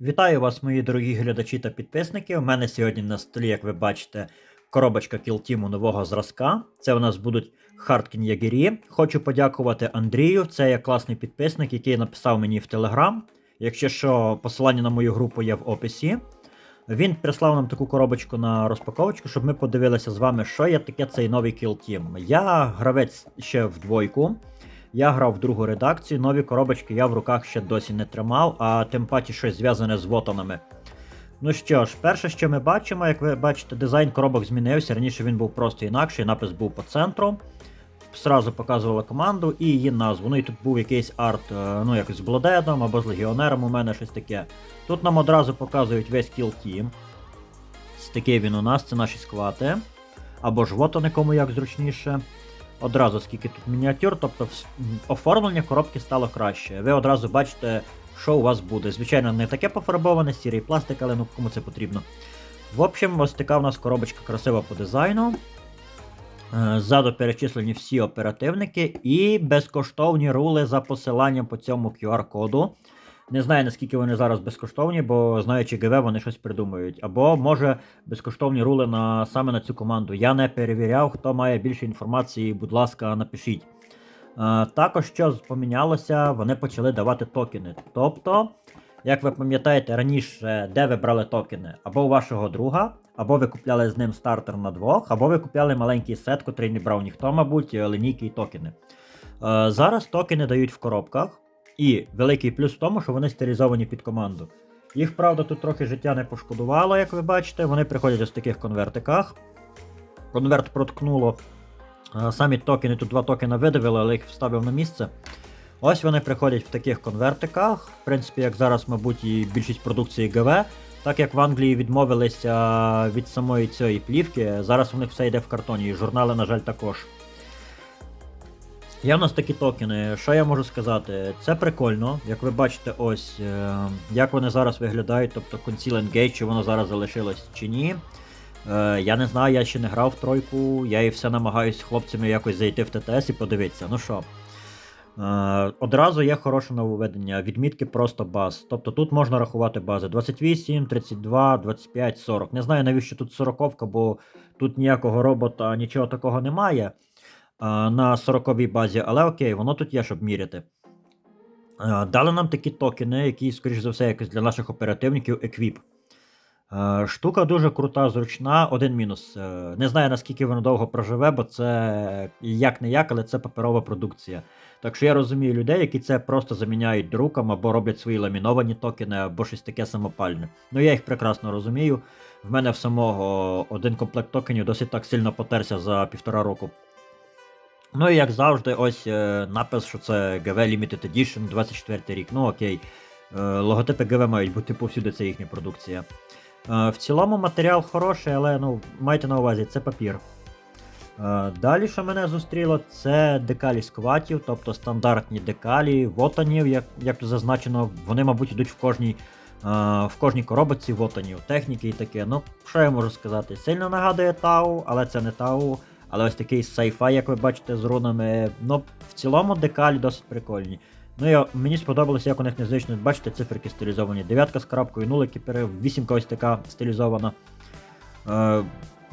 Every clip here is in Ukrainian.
Вітаю вас, мої дорогі глядачі та підписники. У мене сьогодні на столі, як ви бачите, коробочка Team нового зразка. Це у нас будуть Харткін Ягері. Хочу подякувати Андрію. Це є класний підписник, який написав мені в Телеграм. Якщо що, посилання на мою групу є в описі. Він прислав нам таку коробочку на розпаковочку, щоб ми подивилися з вами, що є таке цей новий Team. Я гравець ще в двойку. Я грав в другу редакцію, нові коробочки я в руках ще досі не тримав, а тим паче щось зв'язане з вотанами. Ну що ж, перше, що ми бачимо, як ви бачите, дизайн коробок змінився. Раніше він був просто інакший, напис був по центру. Сразу показувала команду і її назву. Ну і тут був якийсь арт, е, ну якось з Блодедом або з легіонером, у мене щось таке. Тут нам одразу показують весь кіл тім. Такий він у нас, це наші сквати. Або ж вотани, кому як зручніше. Одразу скільки тут мініатюр, тобто оформлення коробки стало краще. Ви одразу бачите, що у вас буде. Звичайно, не таке пофарбоване, сірий пластик, але ну кому це потрібно. В общем, ось така у нас коробочка красива по дизайну. Е, Ззаду перечислені всі оперативники і безкоштовні рули за посиланням по цьому QR-коду. Не знаю, наскільки вони зараз безкоштовні, бо знаючи ГВ, вони щось придумають. Або може безкоштовні рули на саме на цю команду. Я не перевіряв. Хто має більше інформації, будь ласка, напишіть. Е, також що помінялося, вони почали давати токени. Тобто, як ви пам'ятаєте, раніше, де ви брали токени? Або у вашого друга, або ви купляли з ним стартер на двох, або ви купляли маленький сет, котрий не брав ніхто, мабуть, лінійки і токени. Е, зараз токени дають в коробках. І великий плюс в тому, що вони стилізовані під команду. Їх, правда, тут трохи життя не пошкодувало, як ви бачите. Вони приходять ось в таких конвертиках. Конверт проткнуло. Е, Самі токени, тут два токена видавили, але їх вставив на місце. Ось вони приходять в таких конвертиках. В принципі, як зараз, мабуть, і більшість продукції ГВ. Так як в Англії відмовилися від самої цієї плівки, зараз у них все йде в картоні, і журнали, на жаль, також. Є в нас такі токени. Що я можу сказати? Це прикольно. Як ви бачите, ось е, як вони зараз виглядають, тобто Conceal Engage, чи воно зараз залишилось чи ні. Е, я не знаю, я ще не грав в тройку, я і все намагаюсь з хлопцями якось зайти в ТТС і подивитися. Ну що. Е, одразу є хороше нововведення. Відмітки просто баз. Тобто тут можна рахувати бази 28, 32, 25, 40. Не знаю, навіщо тут 40, бо тут ніякого робота, нічого такого немає на 40-й базі, але окей, воно тут є, щоб міряти. Дали нам такі токени, які, скоріш за все, якось для наших оперативників еквіп. Е, Штука дуже крута, зручна. Один мінус. Е, Не знаю, наскільки воно довго проживе, бо це як не як, але це паперова продукція. Так що я розумію людей, які це просто заміняють друком або роблять свої ламіновані токени, або щось таке самопальне. Ну я їх прекрасно розумію. В мене в самого один комплект токенів досить так сильно потерся за півтора року. Ну і як завжди, ось е, напис, що це GV Limited Edition 24 рік. Ну окей. Е, логотипи GV мають бути повсюди, це їхня продукція. Е, в цілому матеріал хороший, але ну, майте на увазі, це папір. Далі, що мене зустріло, це декалі скватів, тобто стандартні декалі, вотанів, як, як тут зазначено, вони, мабуть, йдуть в кожній, в кожній коробочці вотанів, техніки і таке. Ну, що я можу сказати? Сильно нагадує Тау, але це не Тау. Але ось такий сайфай, як ви бачите, з рунами. Ну, в цілому декалі досить прикольні. Ну і мені сподобалося, як у них незвично, бачите, циферки стилізовані. Дев'ятка з крапкою, нулики пере, вісімка ось така стилізована. Е,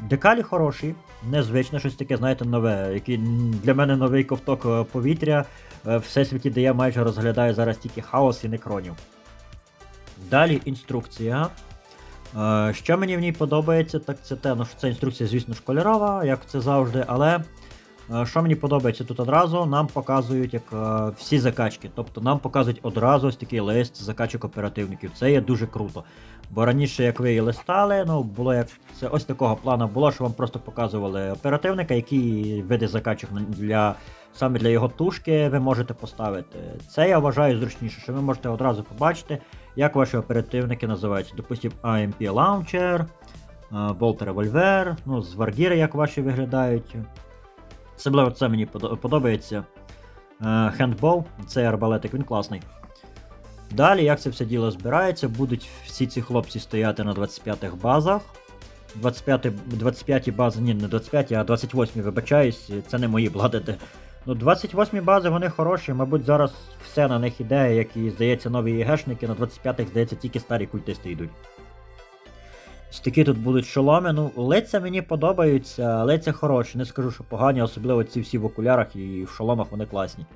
декалі хороші, незвично щось таке, знаєте, нове. Який для мене новий ковток е, повітря. Е, Всесвіті, де я майже розглядаю зараз тільки хаос і некронів. Далі інструкція. Е, Що мені в ній подобається, так це те, ну що це інструкція, звісно, школярова, як це завжди, але е, що мені подобається тут одразу, нам показують як е, всі закачки. Тобто нам показують одразу ось такий лист закачок оперативників. Це є дуже круто. Бо раніше, як ви її листали, ну було як це ось такого плану було, що вам просто показували оперативника, які види закачок для саме для його тушки ви можете поставити. Це я вважаю зручніше, що ви можете одразу побачити, як ваші оперативники називаються. Допустим, AMP Launcher, е, Bolt Revolver, ну, з Варгіри, як ваші виглядають. Особливо це мені подобається. Е, Handball, цей арбалетик, він класний. Далі, як це все діло збирається, будуть всі ці хлопці стояти на 25-х базах. 25 25 бази, ні, не 25, а 28, вибачаюсь, це не мої бладити. Ну, 28 бази вони хороші, мабуть, зараз все на них іде, як і здається, нові ЄГшники, на 25-х, здається, тільки старі культисти йдуть. Ось тут будуть шоломи. Ну, лиця мені подобаються, лиця хороші, не скажу, що погані, особливо ці всі в окулярах і в шоломах вони класні.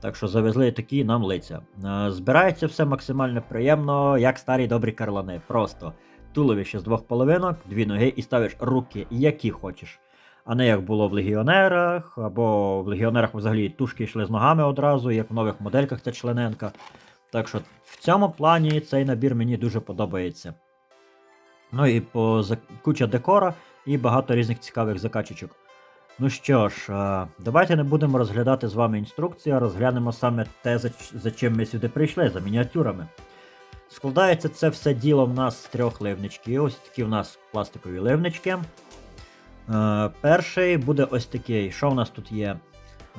Так що завезли такі нам лиця. Е, Збирається все максимально приємно, як старі добрі карлани. Просто туловище з двох половинок, дві ноги і ставиш руки, які хочеш. А не як було в легіонерах, або в легіонерах взагалі тушки йшли з ногами одразу, як в нових модельках ця члененка. Так що в цьому плані цей набір мені дуже подобається. Ну і по куча декора і багато різних цікавих закачечок. Ну що ж, е, давайте не будемо розглядати з вами інструкцію, а розглянемо саме те, за чим ми сюди прийшли, за мініатюрами. Складається це все діло в нас з трьох ливничків. Ось такі в нас пластикові ливнички. Е, перший буде ось такий. Що в нас тут є?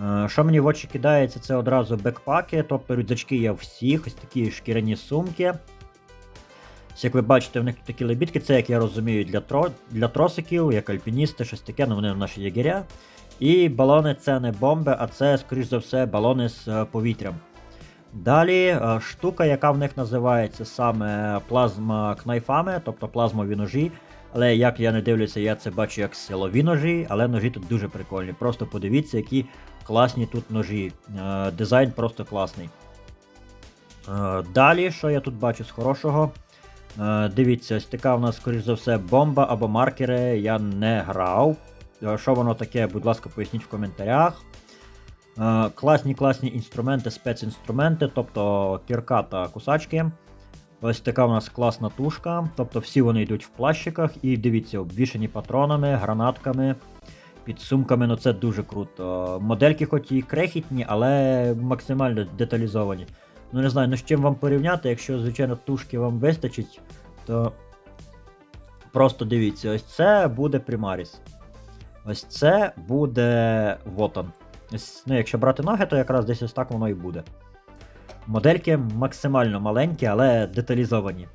Е, що мені в очі кидається, це одразу бекпаки, тобто рюкзачки є всіх, ось такі шкіряні сумки. Як ви бачите, в них тут такі лебідки, це, як я розумію, для, тро... для тросиків, як альпіністи, щось таке, ну вони наші єгеря. І балони це не бомби, а це, скоріш за все, балони з е, повітрям. Далі штука, яка в них називається саме плазма кнайфами, тобто плазмові ножі. Але як я не дивлюся, я це бачу як силові ножі, але ножі тут дуже прикольні. Просто подивіться, які класні тут ножі. Е, Дизайн просто класний. Е, Далі, що я тут бачу з хорошого? Е, Дивіться, ось така у нас, скоріш за все, бомба або маркери. Я не грав. Що воно таке, будь ласка, поясніть в коментарях. Класні класні інструменти, спецінструменти, тобто кірка та кусачки. Ось така у нас класна тушка. Тобто всі вони йдуть в плащиках і дивіться, обвішані патронами, гранатками, підсумками, ну це дуже круто. Модельки хоч і крехітні, але максимально деталізовані. Ну не знаю, ну з чим вам порівняти, якщо, звичайно, тушки вам вистачить, то просто дивіться, ось це буде Примаріс. Ось це буде Вотан. Ну, якщо брати ноги, то якраз десь ось так воно і буде. Модельки максимально маленькі, але деталізовані.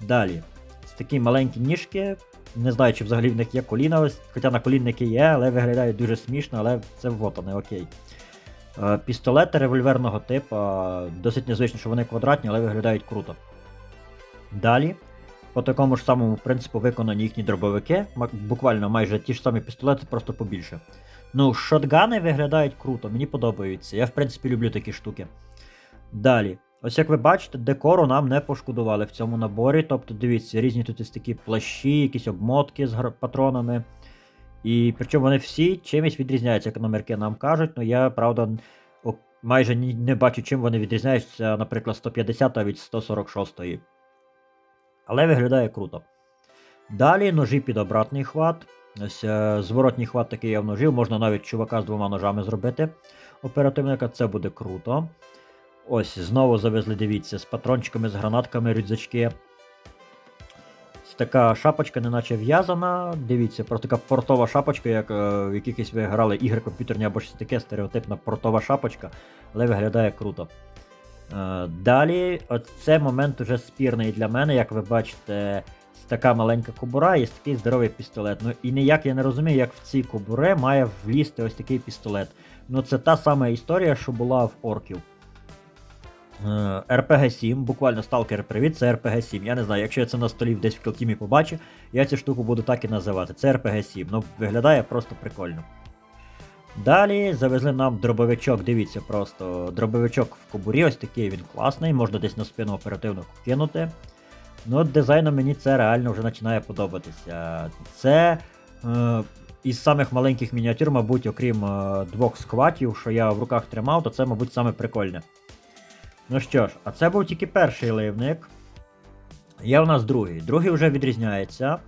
Далі. Ось такі маленькі ніжки. Не знаю, чи взагалі в них є коліна, хоча на колінники є, але виглядають дуже смішно, але це вотане, окей. Е, Пістолети револьверного типу, досить незвично, що вони квадратні, але виглядають круто. Далі, по такому ж самому принципу виконані їхні дробовики, буквально майже ті ж самі пістолети, просто побільше. Ну, шотгани виглядають круто, мені подобаються. Я, в принципі, люблю такі штуки. Далі. Ось як ви бачите, декору нам не пошкодували в цьому наборі. Тобто, дивіться, різні тут ось такі плащі, якісь обмотки з патронами. І причому вони всі чимось відрізняються, як номерки нам кажуть. Ну я, правда, майже не бачу, чим вони відрізняються, наприклад, 150 від 146. Але виглядає круто. Далі ножі під обратний хват. Ось е, зворотній хват такий є в ножів, можна навіть чувака з двома ножами зробити. Оперативника, це буде круто. Ось, знову завезли, дивіться, з патрончиками, з гранатками, рюкзачки. Така шапочка, неначе в'язана. Дивіться, просто така портова шапочка, як е, в якихось ви грали ігри комп'ютерні або щось таке, стереотипна портова шапочка, але виглядає круто. Е, далі, оце момент уже спірний для мене, як ви бачите, така маленька кобура і такий здоровий пістолет. Ну і ніяк я не розумію, як в ці кобури має влізти ось такий пістолет. Ну це та сама історія, що була в орків. Е, RPG 7, буквально Stalker привіт, це RPG 7. Я не знаю, якщо я це на столі десь в Кілтімі побачу, я цю штуку буду так і називати. Це RPG 7. Ну, виглядає просто прикольно. Далі завезли нам дробовичок, дивіться, просто дробовичок в кобурі, ось такий він класний, можна десь на спину оперативно кинути. Ну, дизайном мені це реально вже починає подобатися. Це е, із самих маленьких мініатюр, мабуть, окрім е, двох скватів, що я в руках тримав, то це, мабуть, саме прикольне. Ну що ж, а це був тільки перший ливник. Є у нас другий. Другий вже відрізняється.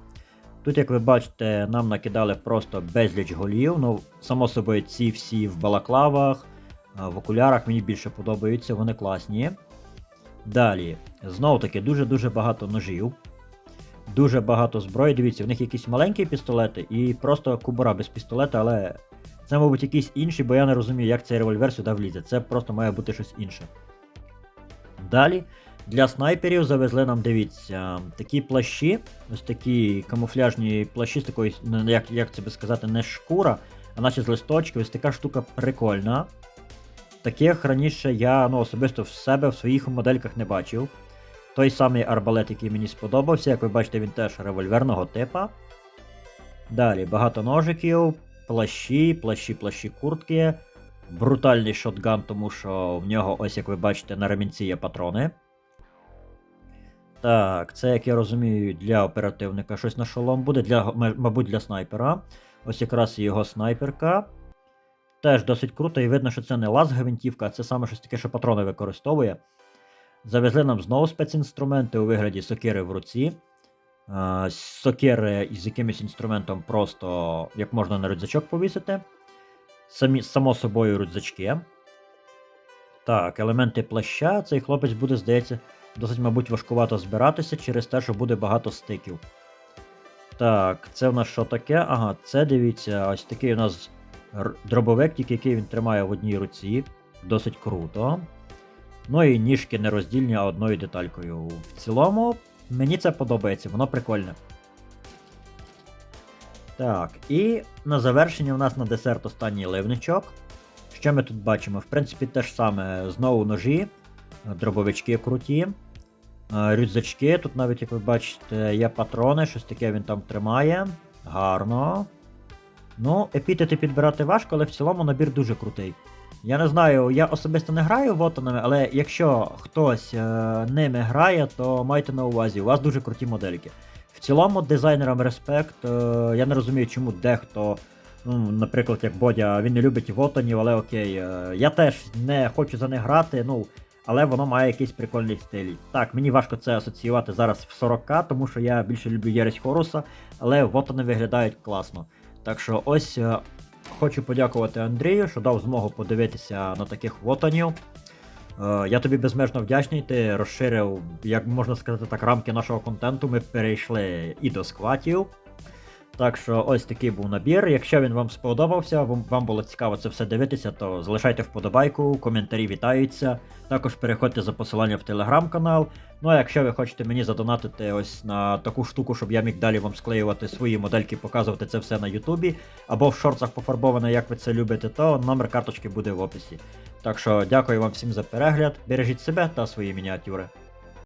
Тут, як ви бачите, нам накидали просто безліч голів. Ну, само собою, ці всі в балаклавах, в окулярах мені більше подобаються, вони класні. Далі, знову таки, дуже-дуже багато ножів. Дуже багато зброї. Дивіться, в них якісь маленькі пістолети і просто кубура без пістолета, але це, мабуть, якийсь інший, бо я не розумію, як цей револьвер сюди влізе. Це просто має бути щось інше. Далі для снайперів завезли нам, дивіться, такі плащі, ось такі камуфляжні плащі з такої, ну, як, як це би сказати, не шкура, а наче з листочки, ось така штука прикольна. таких раніше я ну, особисто в себе в своїх модельках не бачив. Той самий арбалет, який мені сподобався, як ви бачите, він теж револьверного типа. Далі багато ножиків, плащі, плащі, плащі, куртки. Брутальний шотган, тому що в нього, ось як ви бачите, на ремінці є патрони. Так, це, як я розумію, для оперативника щось на шолом буде, для, мабуть, для снайпера. Ось якраз його снайперка. Теж досить круто, і видно, що це не лаз-гвинтівка, а це саме щось таке, що патрони використовує. Завезли нам знову спецінструменти у вигляді сокири в руці. Сокири із якимось інструментом просто як можна на рюкзачок повісити. Самі, само собою рюкзачки. Так, елементи плаща. Цей хлопець буде, здається, досить, мабуть, важкувато збиратися через те, що буде багато стиків. Так, це в нас що таке? Ага, це дивіться, ось такий у нас дробовик, тільки який він тримає в одній руці. Досить круто. Ну і ніжки не роздільні, а одною деталькою. В цілому, мені це подобається, воно прикольне. Так, і на завершення у нас на десерт останній ливничок. Що ми тут бачимо? В принципі, те ж саме. Знову ножі, дробовички круті, е, рюкзачки. Тут навіть, як ви бачите, є патрони, щось таке він там тримає. Гарно. Ну, епітети підбирати важко, але в цілому набір дуже крутий. Я не знаю, я особисто не граю вотанами, але якщо хтось е, ними грає, то майте на увазі, у вас дуже круті модельки. Цілому, дизайнерам респект. Е, я не розумію, чому дехто, ну, наприклад, як Бодя, він не любить вотанів, але окей. Е, я теж не хочу за них грати, ну, але воно має якийсь прикольний стиль. Так, мені важко це асоціювати зараз в 40к, тому що я більше люблю Єресь Хоруса, але вотани виглядають класно. Так що ось е, хочу подякувати Андрію, що дав змогу подивитися на таких вотанів. Е, Я тобі безмежно вдячний. Ти розширив, як можна сказати так, рамки нашого контенту. Ми перейшли і до скватів. Так що ось такий був набір. Якщо він вам сподобався, вам, було цікаво це все дивитися, то залишайте вподобайку, коментарі вітаються. Також переходьте за посиланням в телеграм-канал. Ну а якщо ви хочете мені задонатити ось на таку штуку, щоб я міг далі вам склеювати свої модельки, показувати це все на Ютубі, або в шорцах пофарбовано, як ви це любите, то номер карточки буде в описі. Так що дякую вам всім за перегляд, бережіть себе та свої мініатюри.